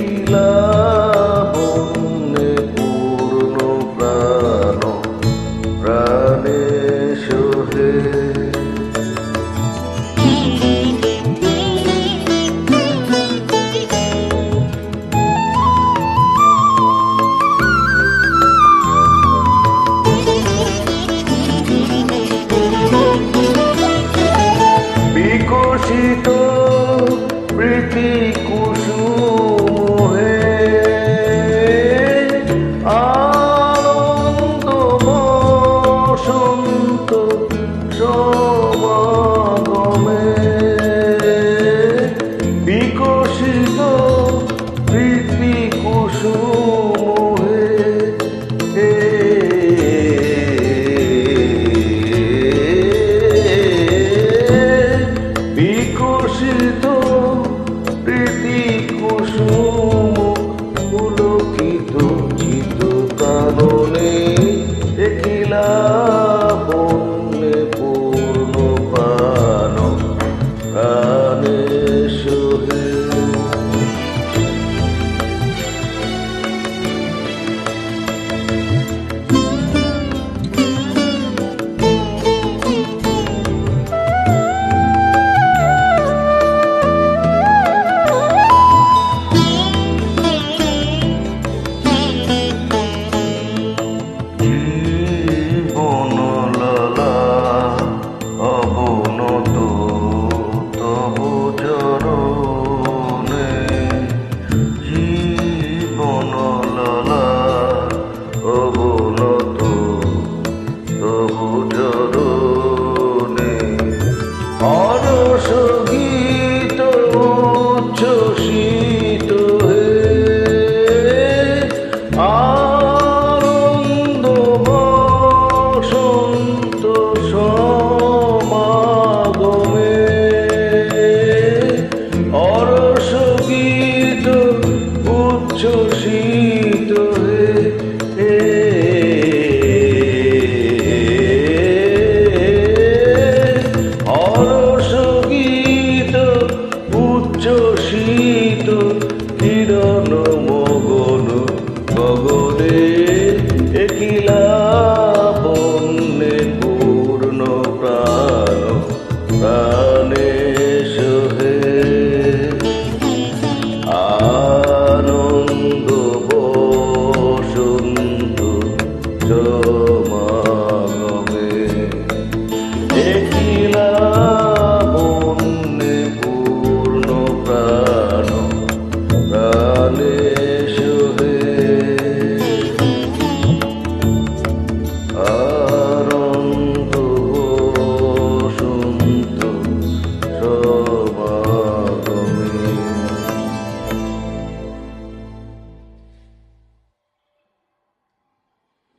love. বিকশিত চরণে অনস গীত উচ্ছ্বসিত হে আনন্দ বসন্ত সমাগমে অরস গীত উচ্ছ্বসিত গগনে